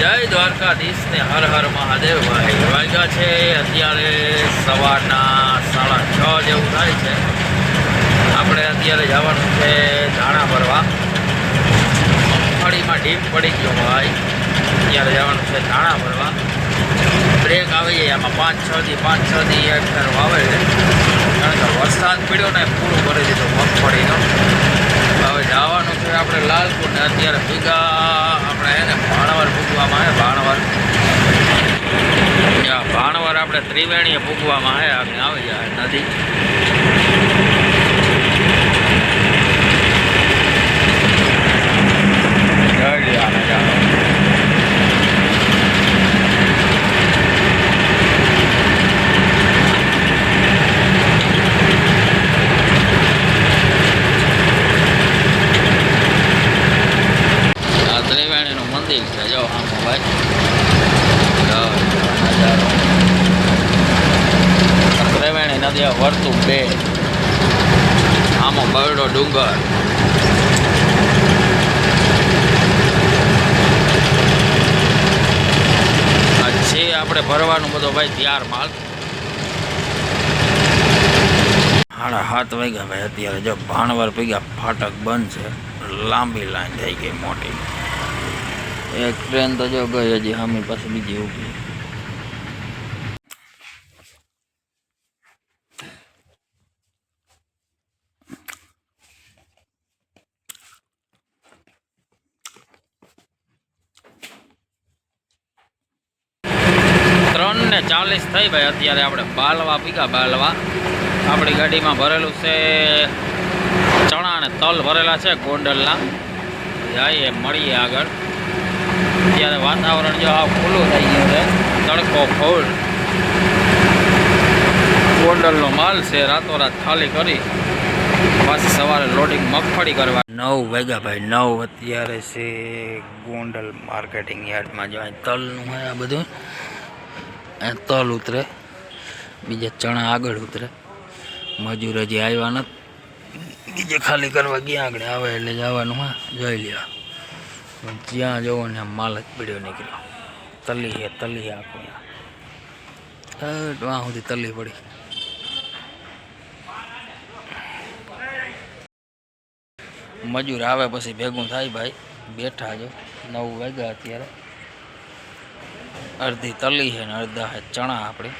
જય દ્વારકાધીશ ને હર હર મહાદેવ. ભાઈ વાગ્યા છે અત્યારે સવારના સાડા છ જેવું થાય છે. આપણે અત્યારે જવાનું છે ધાણા ભરવા. મગફળીમાં ઢીમ પડી ગયો ભાઈ. અત્યારે જવાનું છે ધાણા ભરવા. બ્રેક આવી જાય આમાં પાંચ, છ દી, પાંચ, છ દી એક વાવે છે. કારણ કે વરસાદ પડ્યો ને પૂરું ભરી દીધું, મગફળીનો. હવે જવાનું છે આપણે લાલપુર ને અત્યારે ભીગા. આપણે એને ભાણવર પૂગવામાં આવે ભાણવર. ભાણવર આપણે ત્રિવેણીએ પૂગવામાં આવે આપણે આવી જાય નદી જય આને જાઓ. આ ત્રિવેણીનું મંદિર છે જો આમ ભાઈ જો નજારો આ ત્રિવેણી નદી આ વર્તું બે આમાં બરડો ડુંગર આ છે આપણે ભરવાનું તૈયાર માલ. સાડા સાત વાગ્યા ભાઈ, અત્યારે જો ભાણવર પૈયા ફાટક બંધ છે. લાંબી લાઈન થઈ ગઈ મોટી. એક ટ્રેન તો જો ગઈ હજી, હામી પાસે બીજી ઊભી ત્રણ ને ચાલીસ થઈ ભાઈ, અત્યારે આપણે બાલવા પીગા, બાલવા. આપણી ગાડીમાં ભરેલું છે, ચણા અને તલ ભરેલા છે ગોંડલના. જઈએ, મળીએ આગળ. અત્યારે વાતાવરણ જો આ ખુલ્લું થઈ ગયું છે, તડકો ફૂલ. ગોંડલનો માલ છે, રાતોરાત ખાલી કરી. પાછી સવારે લોડિંગ મગફળી કરવા. નવ વાગ્યા ભાઈ, નવ અત્યારે છે ગોંડલ માર્કેટિંગ યાર્ડમાં. જો અહીં તલનું આ બધું. તલ ઉતરે. બીજા ચણા આગળ ઉતરે. મજૂર હજી આવ્યા નથી. બીજે ખાલી કરવા ગયા આગળ. આવે એટલે જવાનું, હા, જોઈ લ્યો. પણ જ્યાં જવો ને માલ જ પીડ્યો નીકળ્યો. તલી હે, તલી આખો વાં સુધી તલી પડી. મજૂર આવે પછી ભેગું થાય ભાઈ. બેઠા જો. નવ વાગ્યા અત્યારે. અડધી તલી છે ને અડધા છે ચણા આપણે.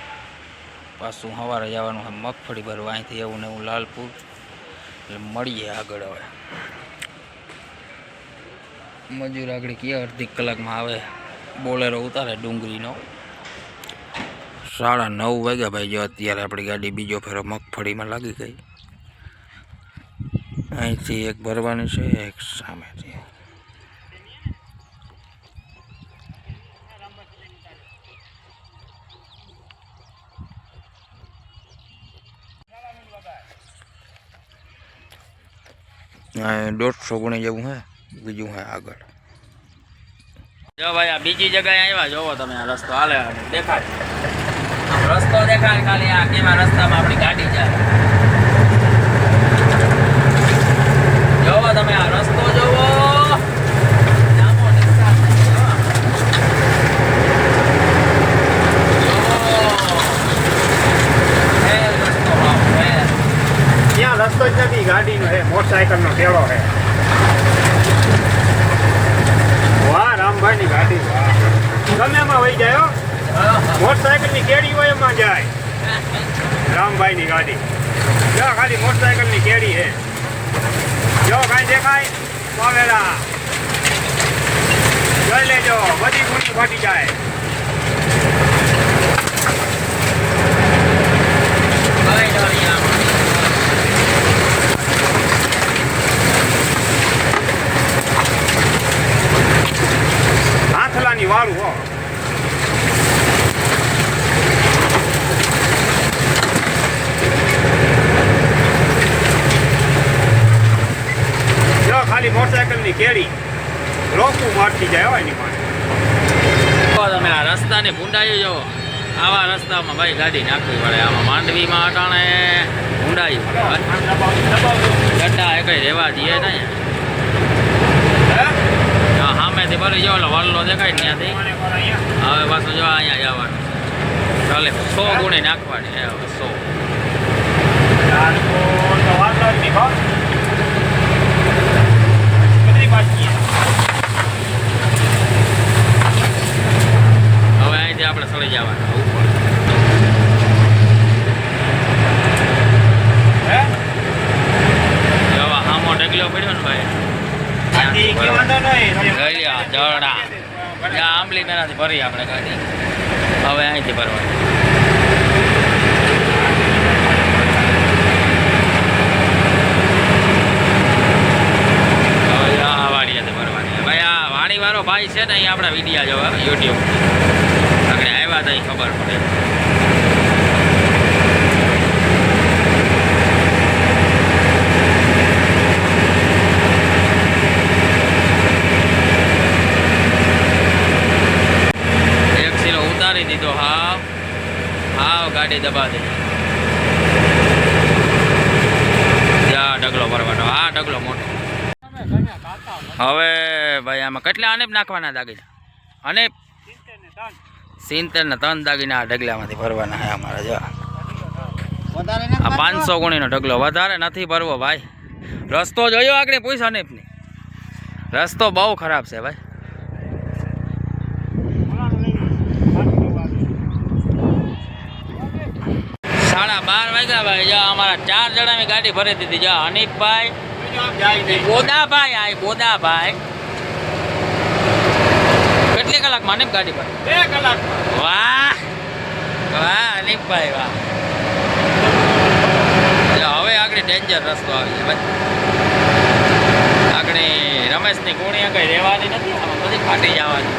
પાછું સવારે જવાનું છે મગફળી ભરવા અહીંથી એવું ને એવું લાલપુર. એટલે મળીએ આગળ હવે. મજૂર આગળ ક્યાં અડધી કલાકમાં આવે. બોલેરો ઉતારે ડુંગળીનો. સાડા નવ વાગ્યા ભાઈ, જો અત્યારે આપણી ગાડી બીજો ફેરો મગફળીમાં લાગી ગઈ. અહીંથી એક ભરવાની છે, એક સામેથી દોઢસો ગુણી જેવું હે, બીજું હે આગળ. જો ભાઈ, આ બીજી જગ્યાએ આવ્યા, જોવો તમે આ રસ્તો. હાલે દેખાય. રસ્તો દેખાય ખાલી, આ કેવા રસ્તામાં આપણી ગાડી જાય. જોવો તમે આ રસ્તો જોવો લાંબો નિશાન નથી, હો. જોવો. ફેર રસ્તો ભાવ, ફેર. ત્યાં રસ્તો જ નથી, ગાડીનો છે, મોટરસાયકલનો ટેળો છે. વાહ, રામભાઈની ગાડી, વાહ. ગમે વહી જાય મોટરસાયકલની કેડી હોય એમાં જાય. રામભાઈની ગાડી. જો, ખાલી મોટરસાયકલની કેડી છે. જો, કાંઈ દેખાય? પાવેલા જોઈ લેજો, બધી ગુંડી ફાટી જાય ભાઈ ડોરિયા. હાથલાની વાળું હો જો ખાલી મોટરસાયકલની કેડી રોકવું મારતી જાય હો એની પાસે જો તમે આ રસ્તાની ભૂંડાઈ જો આવા રસ્તામાં ભાઈ ગાડી નાખવી પડે આમાં. માંડવીમાં અટાણે ઊંડાયું. ગડ્ડા એ કઈ રહેવા દઈએ ને સામેથી ભરી જો વલ્લો દેખાય ને ત્યાંથી. હવે પાછું જો અહીંયા જવાનું ચાલે, સો ગુણી નાખવાની હે હવે, સો. નહીં હવે અહીંથી આપણે સળી જવાના ઉપર હે જો આ ઢગલો પડ્યો ને ભાઈ? લ્યો, જરડા. ત્યાં આંબલી મેળાથી ભરી આપણે ગાડી. હવે અહીંથી ભરવાની. હવે આ ભરવાની ભાઈ આ વાડીવાળો ભાઈ છે ને અહીં આપણા વિડીયા જોવા યુટ્યુબ આપણે આવ્યા તો ખબર પડે એક સિલો ઉતારી દીધો. હાવ. હાવ ગાડી દબા દીધી જા ઢગલો ભરવાનો. હા ઢગલો મોટો. હવે ભાઈ આમાં કેટલા અનેપ નાખવાના દાગીના? અનેપ? સિત્તેર ને ત્રણ દાગીના આ ઢગલામાંથી ભરવાના છે અમારે જો. આ પાંચસો ગુણીનો ઢગલો. વધારે નથી ભરવો ભાઈ. રસ્તો જોયો આગળ પૂછ અનેપની. રસ્તો બહુ ખરાબ છે ભાઈ. સાડા બાર વાગ્યા ભાઈ. જો અમારા ચાર જણાની ગાડી ભરી દીધી. જો હનીફભાઈ ગોદાભાઈ આ ગોદાભાઈ કેટલી કલાકમાં હનીફ ગાડી પર બે કલાક. વાહ! વાહ હનીફભાઈ વાહ. હવે આગળ ડેન્જર રસ્તો આવી છે ભાઈ. આગળ રમેશની કોણી આગળ રહેવાની નથી આમાં બધી ફાટી જવાની.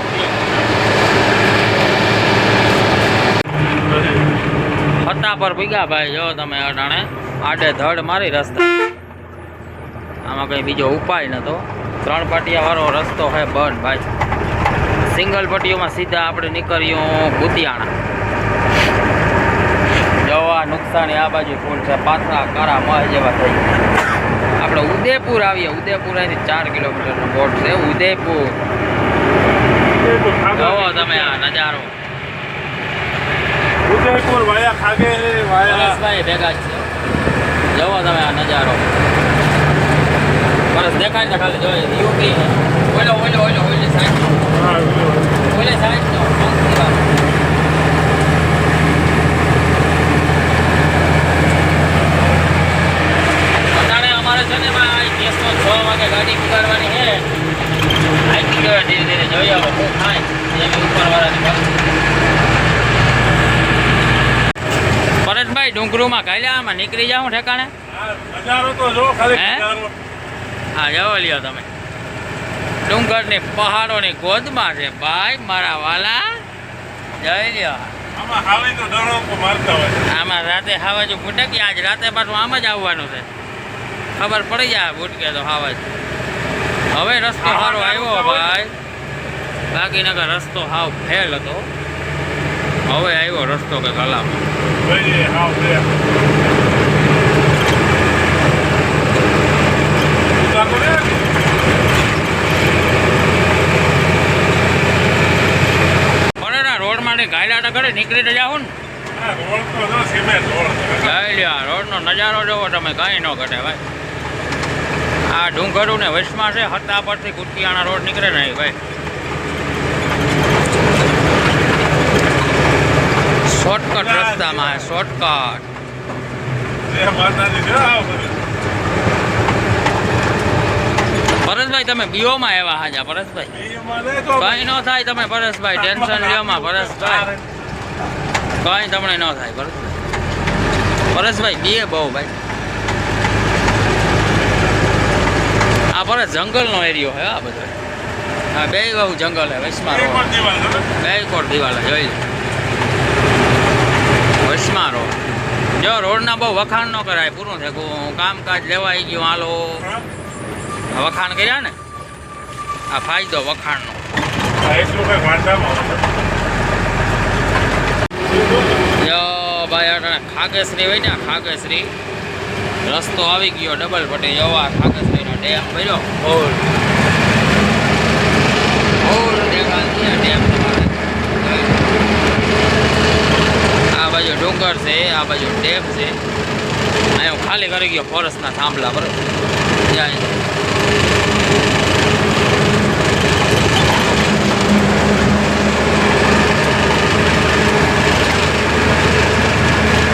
ફતા પર ભીગા ભાઈ જો તમે અટાણે આડે ધડ મારી રસ્તા. આમાં કંઈ બીજો ઉપાય નતો. ત્રણ પાટિયા વાળો રસ્તો હે બંધ ભાઈ. સિંગલ પટ્ટીઓમાં સીધા આપણે નીકળ્યું ભૂતિયાણા જવા નુકસાની આ બાજુ ફૂલ છે. પાથરા કારા મહ જેવા થઈ આપણે ઉદયપુર આવીએ. ઉદયપુર અહીંથી ચાર કિલોમીટરનો બોટ છે. ઉદયપુર જવો તમે આ નજારો. ઉદયપુર વાયા ખાગે પરેશભાઈ ભેગા જ છે. જોવો તમે આ નજારો. પરસ દેખાય છે ખાલી જોઈએ યુપી ઓલો ઓલો ઓલો ઓલી સાઈડ. ઓલી સાઈડ નો પંક્તિ વાળો. અત્યારે અમારે છે ને ભાઈ કેસનો છ વાગે ગાડી ઉતારવાની છે આઈથી ગયો ધીરે ધીરે જોઈએ હવે શું થાય જેમ ઉપરવાળાની મરજી. ડુંગરુમાં કાલ્યા આમાં નીકળી જાવ ઠેકાણે? નજારો તો જો ખાલી હે? જવા લ્યો તમે. ડુંગરની પહાડોની ગોદમાં છે ભાઈ મારા વાલા. જઈ લ્યો. આમાં રાતે હાવાજુ ફૂટકી આજ રાતે પાછું આમ જ આવવાનું છે. ખબર પડી જાય ભૂટકે તો હાવાજ. હવે રસ્તો સારો આવ્યો ભાઈ. બાકી નગર રસ્તો હાવ ફેલ હતો. હવે આવ્યો રસ્તો કે ને રોડ માટે ગાયલા ઘરે નીકળી તો ને. રોડ રોડનો નજારો જોવો તમે, કાંઈ ન ઘટે ભાઈ. આ ડુંગરું ને વચમાં છે હતા પરથી કુટિયાણા રોડ નીકળે નહીં ભાઈ. શોર્ટકટ રસ્તામાં શોર્ટકટ. પરેશભાઈ, તમે બીઓમાં આવ્યા હાજા, પરેશભાઈ. કઈ ન થાય તમે, પરેશભાઈ. ટેન્શન લ્યોમાં પરેશભાઈ. કઈ તમને ન થાય, પરેશભાઈ. પરેશભાઈ બીએ બહુ, ભાઈ. આ પરેશ જંગલનો એરિયો હે આ બધો. હા બે જંગલ હે ને? બે કોટ દિવાલ જોઈ લો. વચમાં રોડ જો રોડના બહુ વખાણ ન કરાય પૂરું થયું. કામકાજ લેવાઈ ગયું હાલો. વખાણ કર્યા ને? આ ફાયદો વખાણનો. જો ભાઈ અટાણે ખાગેશ્રી હોય ને ખાગેશ્રી. રસ્તો આવી ગયો ડબલ પટ્ટી જવા ખાગેશ્રીનો ડેમ ભર્યો ફૂલ સાગર છે આ બાજુ ડેમ છે. અહીંયા હું ખાલી કરી ગયો ફોરેસ્ટના થાંભલા બરાબર જાય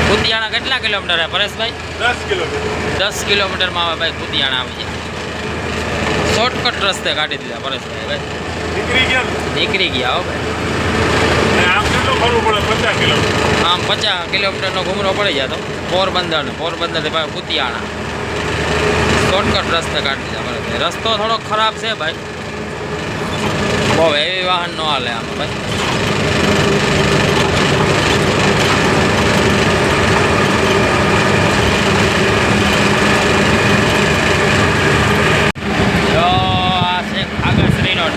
કુતિયાણા કેટલા કિલોમીટર છે પરેશભાઈ? દસ કિલોમીટર. દસ કિલોમીટરમાં આવે ભાઈ કુતિયાણા આવી જાય. શોર્ટકટ રસ્તે કાઢી દીધા પરેશભાઈ ભાઈ. નીકળી ગયા. નીકળી ગયા હો ભાઈ. ને આમ કેટલું ફરવું પડે પચાસ કિલોમીટર. આમ પચાસ કિલોમીટરનો ઘૂમરો પડી જાય તો. પોરબંદર પોરબંદરથી ભાઈ કુતિયાણા શોર્ટકટ રસ્તે કાઢી દીધા બરાબર. રસ્તો થોડો ખરાબ છે ભાઈ. બહુ હેવી વાહન ન હાલે આમ ભાઈ.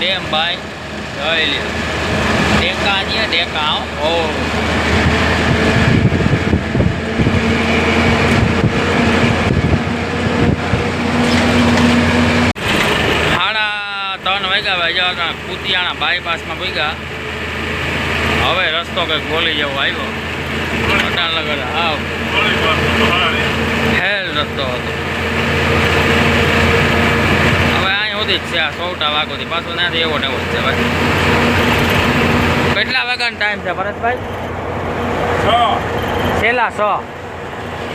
ડેમ ભાઈ. જોઈ લ્યો. ડેકા હો ઓ વાગ્યા કુતિયાણા બાયપાસમાં ભૂગ્યા. હવે રસ્તો કંઈક બોલી જેવો આવ્યો. અટાણનગર હાવ. હેલ રસ્તો હતો. હવે અહીં સુધી જ છે આ સોટા વાગોથી. પાછું ત્યાંથી એવો ને એવો જ છે ભાઈ. કેટલા વાગ્યાનો ટાઈમ છે ભરતભાઈ? છ. છેલ્લા છ.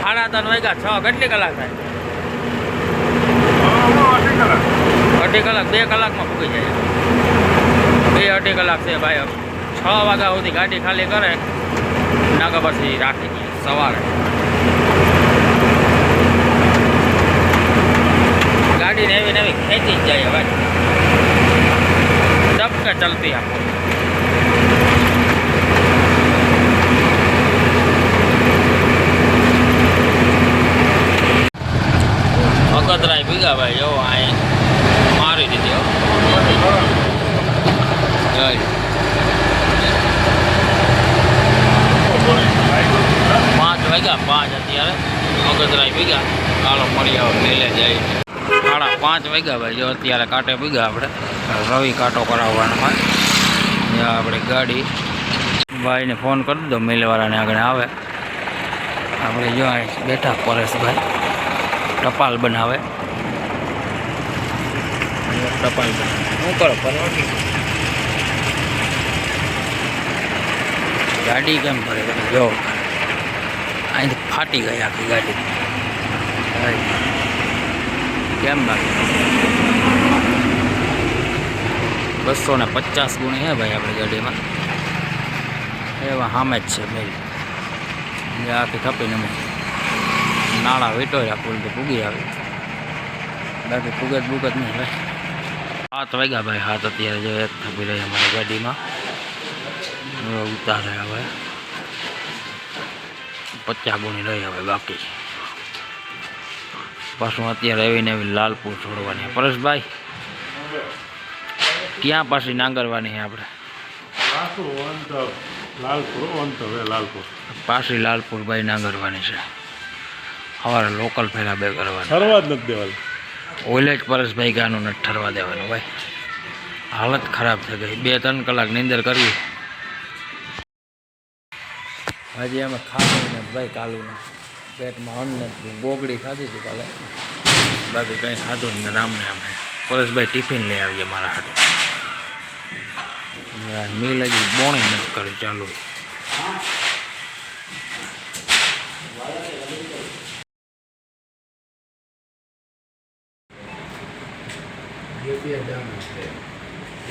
સાડા ત્રણ વાગ્યા છ. કેટલી કલાક થાય? અઢી કલાક. બે કલાકમાં પૂકી જાય. બે અઢી કલાક છે ભાઈ છ વાગ્યા સુધી ગાડી ખાલી કરે. નાગા પછી રાખી દઈએ સવારે. ગાડી નેવી એવી ને ખેંચી જ જાય ભાઈ દબકે ચલતી આપો અગતરાય ભીગા ભાઈ, જો અહીં મારી દીધી જય. પાંચ વાગ્યા, પાંચ અત્યારે. અગતરાય ભીગા. ચાલો મળી આવે મેલે જાય સાડા પાંચ વાગ્યા ભાઈ, જો અત્યારે કાંટે ભીગા આપણે. રવિ કાંટો કરાવવાનો હોય. ત્યાં આપણે ગાડી. ભાઈને ફોન કરી દીધો, મિલવાળાને આગળ આવે. આપણે જો બેઠા પરેશભાઈ. ટપાલ બનાવે. ટપાલ શું કરો ગાડી કેમ ભરે? તમે જો. અહીંથી ફાટી ગઈ આખી ગાડી. કેમ લાગે? બસો ને પચાસ ગુણી હે ભાઈ આપણી ગાડીમાં. એવા સામે જ છે ભાઈ આખી ખપીને નાળા વીટોય આ પુલ તો પૂગી આવી. બાકી પૂગત બુગત નહીં ભાઈ સાત વાગ્યા ભાઈ. હાથ અત્યારે જો એક થપી રહી અમારી ગાડીમાં. ઉતારે હવે. પચાસ ગુણી રહી હવે બાકી. પાછું અત્યારે એવી ને એવી લાલપુર છોડવાની. પરેશભાઈ ક્યાં પાછી નાંગરવાની છે આપણે? લાલપુર પાછી લાલપુર. ભાઈ નાંગરવાની છે. સવારે લોકલ ફેરા બે કરવાની. શરૂઆત નથી દેવાનું ઓલે જ પરેશભાઈ ગાનું નથી ઠરવા દેવાનું, ભાઈ. હાલત ખરાબ થઈ ગઈ. બે, ત્રણ કલાક નીંદર કરવી. હજી અમે ખાધું ને ભાઈ કાલું ને પેટમાં અન્ન નથી ગોગડી ખાધી હતી કાલે. બાકી કંઈ ખાધું ને રામને અમે પરેશભાઈ ટિફિન લઈ આવીએ મારા હાથે મિલ હજી બોણી નથી કરી ચાલુ.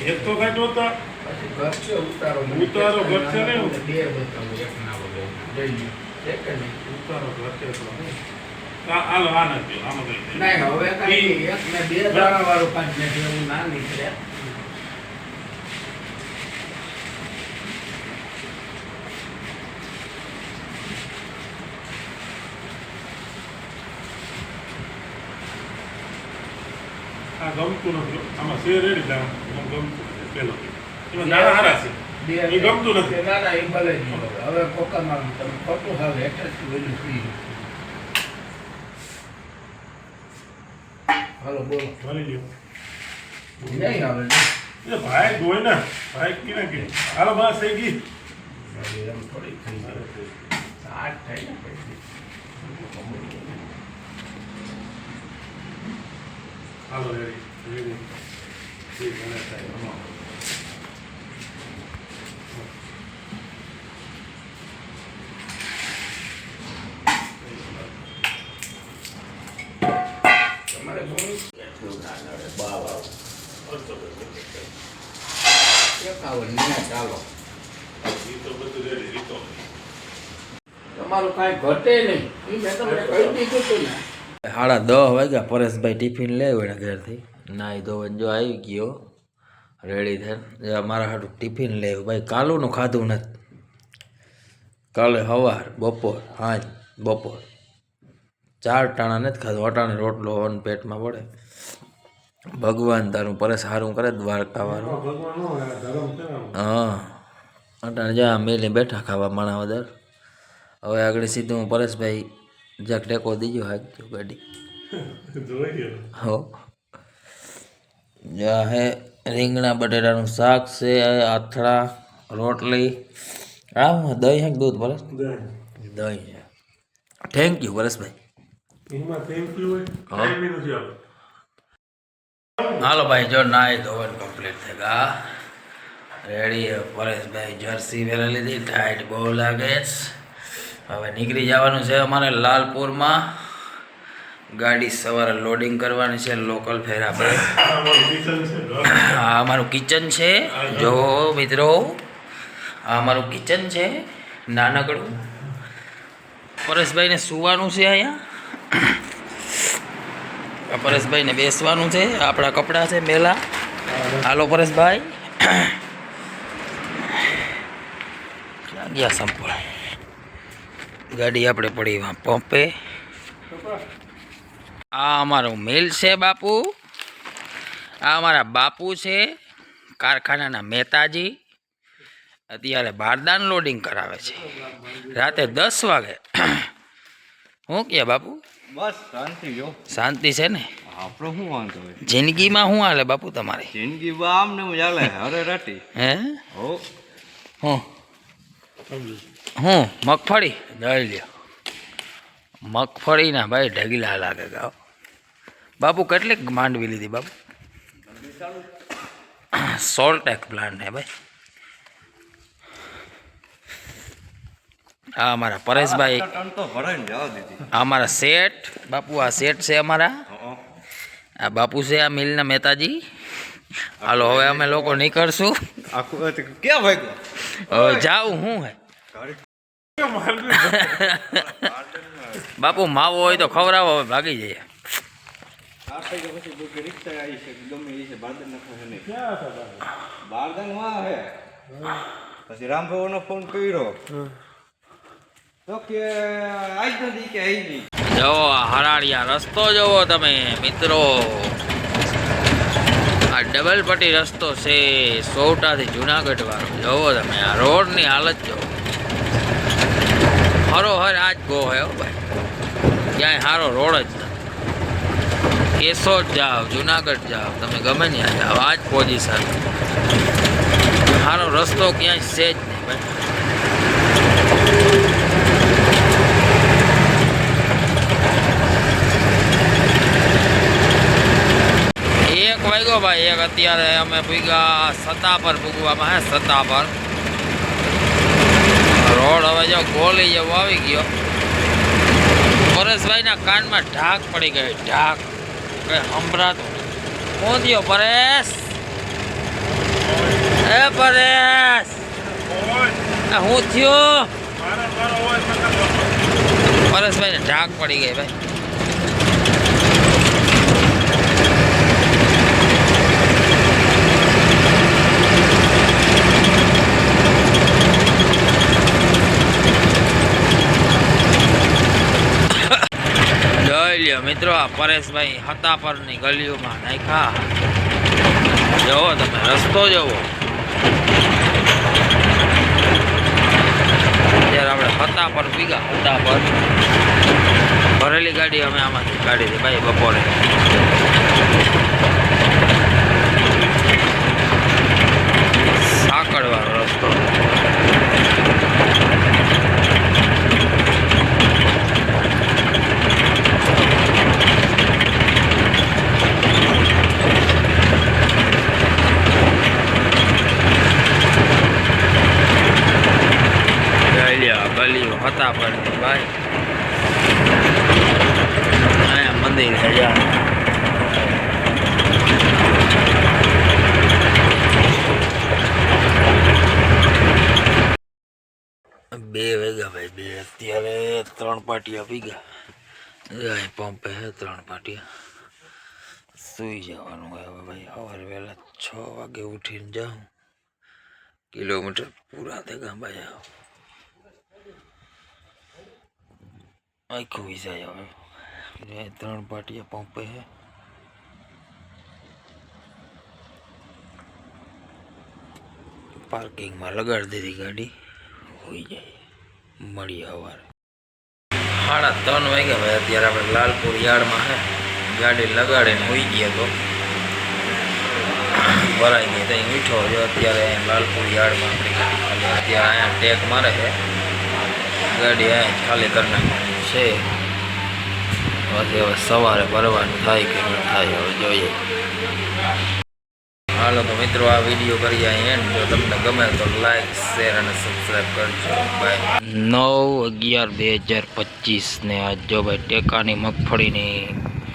એક તો કઈ છે ઉતારો ઉતારો છે ને? બે બતાવું એક ના બતાવો જઈ એક જ ઘર છે તો હાલો આ નથી આમાં કઈ નહીં. નહીં હવે કાંઈ એક ને બે દાણા વાળું પાંચ નથી એવું ના નીકળે આ ગમતું નથી આમાં શેર રેડી દાણા મને ગમતું પેલો એમાં દાણા હારા છે. એ ગમતું નથી. ના ના એ ભલે જ નહીં હવે. હવે કોકામાં તમે ખોટું હાલ હેઠળથી ઓલું પી હાલો બોલો. ભરી લ્યો નહીં આવે એ ભાઈ ગોય ને ભાઈ કીને કે. હાલો બસ થઈ ગઈ. એમ થોડી થઈ આઠ પછી. હાલો રેડી રેડી. જી ગણેશ સાહેબ હમણાં. તમારે ચાલો તમારું કાંઈ ઘટે નહીં ને સાડા દસ વાગ્યા પરેશભાઈ ટિફિન લેવું એના ઘરેથી નાઈ ધોઈને જો આવી ગયો. રેડી થઈને. મારા હાટું ટિફિન લેવું ભાઈ કાલુનું ખાધું નથી. કાલે સવાર બપોર હાજ બપોર. ચાર ટાણા નથી ખાધું. અટાણે રોટલો હોવાનું પેટમાં પડે. ભગવાન તારું પરેશ સારું કરે દ્વારકાવાળું વાળું. હા અટાણે જા મેલી બેઠા ખાવા માણાવદર હવે આગળ સીધું હું પરેશભાઈ જાક ટેકો દીજો હાકજો ગાડી. હો. હે રીંગણા બટેટાનું શાક છે આથડા રોટલી. આમ દહીં હે દૂધ બરસ દહીં. છે થેન્ક યુ પરેશભાઈ. હાલો ભાઈ જો નાય ધોવન કમ્પ્લીટ થઈ ગયા રેડી પરેશભાઈ જર્સી વેલા લીધી ટાઈટ બહુ લાગે હવે નીકળી જવાનું છે અમારે લાલપુરમાં. ગાડી સવારે લોડિંગ કરવાની છે લોકલ ફેરા પર આ અમારું કિચન છે. જો મિત્રો, આ અમારું કિચન છે, નાનકડું. પરેશભાઈને સુવાનું છે અહીંયા. પરેશભાઈને બેસવાનું છે, આપણા કપડાં છે, મેલા. હાલો પરેશભાઈ. ગયા સંપૂર્ણ ગાડી આપણે પડી પંપે. આ અમારું મિલ છે બાપુ. આ અમારા બાપુ છે કારખાનાના મહેતાજી. અત્યારે બારદાન લોડિંગ કરાવે છે. રાતે દસ વાગે. હું કે બાપુ? બસ શાંતિ જો શાંતિ છે ને? આપણો શું વાંધો હોય? જિંદગીમાં શું હાલે બાપુ તમારી? જિંદગી આમ ને એમ ચાલે હરે રાટી. હે? હો. હું? હું? મગફળી? દળ લ્યો. મગફળીના ભાઈ ઢગલા લાગે ગાવ બાપુ કેટલીક માંડવી લીધી બાપુ સોલ્ટેક પ્લાન્ટ હે ભાઈ આ અમારા પરેશભાઈ ટન તો ભરાઈને જવા દીધી આ અમારા શેઠ બાપુ આ શેઠ છે અમારા હં. આ બાપુ છે આ મિલના મહેતાજી હાલો હવે અમે લોકો નીકળશું આખું એ તો ક્યાં ભાગ્યો હવે જાઉં હું હે બાપુ માવો હોય તો ખવડાવો હવે ભાગી જઈએ આ પછી કોઈ રિક્ષા પછી રામભાઈનો ફોન કર્યો. તો જવો હરાળિયા રસ્તો જુઓ તમે, મિત્રો. આ ડબલ પટ્ટી રસ્તો છે સૌટાથી જુનાગઢ વાળો. જુઓ તમે, આ રોડની હાલત જુઓ હરોહર આજ ગો હે ભાઈ. ક્યાંય સારો રોડ જ કેશોદ જાઓ જુનાગઢ જાઓ તમે ગમે ત્યાં જાઓ આ જ પોઝિશન સારો રસ્તો ક્યાંય છે જ નહીં ભાઈ. એક વાગ્યો ભાઈ, એક અત્યારે અમે પૂગ્યા સત્તા પર પૂગવામાં હે સત્તા પર. રોડ હવે જો ગોલી જેવો આવી ગયો. પરેશભાઈના કાનમાં ઢાક પડી ગઈ, ઢાક. કઈ સંભળાતું હું થયો પરેશ? એ પરેશ! હું થયો? પરેશભાઈને ઢાક પડી ગઈ ભાઈ. જોઈ મિત્રો પરેશભાઈ હતા પરની ગલીઓમાં નાખ્યા. જવો તમે, રસ્તો જવો. અત્યારે આપણે હતા પર પીગા હતા પર. ભરેલી ગાડી અમે આમાંથી કાઢી હતી ભાઈ બપોરે સાંકળવાળો રસ્તો રસ્તા પર છે ભાઈ અહીંયા મંદિર છે જ્યાં બે વાગ્યા ભાઈ બે અત્યારે ત્રણ પાટિયા પી ગયા અહીં પંપે છે ત્રણ પાટિયા સુઈ જવાનું હોય હવે ભાઈ સવારે વહેલા છ વાગે ઉઠીને જાઉં કિલોમીટર પૂરા થયા ભાઈ આખું વિસાય હવે ને ત્રણ પાટિયા પંપે છે પાર્કિંગમાં લગાડી દીધી ગાડી હોઈ જાય મળીએ સવારે સાડા ત્રણ વાગ્યા ભાઈ અત્યારે આપણે લાલપુર યાર્ડમાં હે, ગાડી લગાડીને હોઈ ગયા તો. ભરાઈ ગઈ ત્યાં મીઠો જો અત્યારે અહીંયા લાલપુર યાર્ડમાં આપણી ગાડી ખાલી, અત્યારે અહીંયા ટેક મારે છે. ગાડી અહીંયા ખાલી કરી નાખવાની છે. પછી હવે સવારે ભરવાનું થાય કે ન થાય હવે જોઈએ. હાલો તો મિત્રો, આ વીડિયો કરીએ અહીં એન્ડ જો તમને ગમે તો લાઈક શેર અને સબસ્ક્રાઈબ કરજો. બાય નવ અગિયાર બે હજાર પચીસ ને આજ જો ભાઈ ટેકાની મગફળીની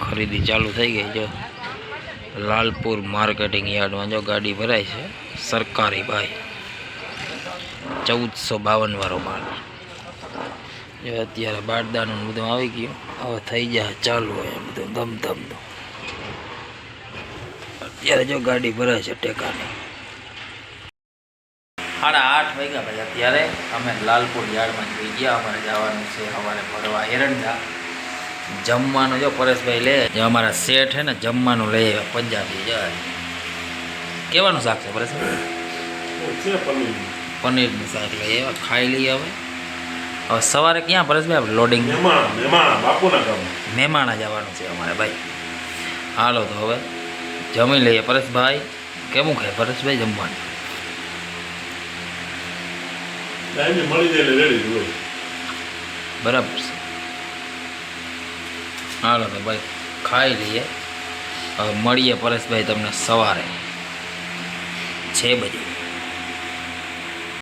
ખરીદી ચાલુ થઈ ગઈ જો લાલપુર માર્કેટિંગ યાર્ડમાં જો ગાડી ભરાય છે. સરકારી ભાઈ. ચૌદસો બાવન વાળો માલ. જો અત્યારે બારદાનું બધું આવી ગયું. હવે થઈ જાય, ચાલુ હોય બધું ધમ ધમ અત્યારે જો ગાડી ભરાય છે ટેકાની. સાડા આઠ વાગ્યા ભાઈ અત્યારે અમે લાલપુર યાર્ડમાં જઈ ગયા. અમારે જવાનું છે અમારે ભરવા એરંડા. જમવાનું જો પરેશભાઈ લે. જે અમારા શેઠ છે ને જમવાનું લઈ આવ્યા પંજાબી જાય કેવાનું શાક છે પરેશભાઈ? પનીરનું શાક લઈ આવ્યા ખાઈ લઈએ હવે. હવે સવારે ક્યાં પરેશભાઈ આપણે લોડિંગ મહેમાણા જવાનું છે અમારે ભાઈ. હાલો તો હવે. જમી લઈએ. પરેશભાઈ કેવું ખાય પરેશભાઈ જમવાનું. બરાબર છે. હાલો તો ભાઈ ખાઈ લઈએ. હવે મળીએ પરેશભાઈ તમને સવારે. છે બજે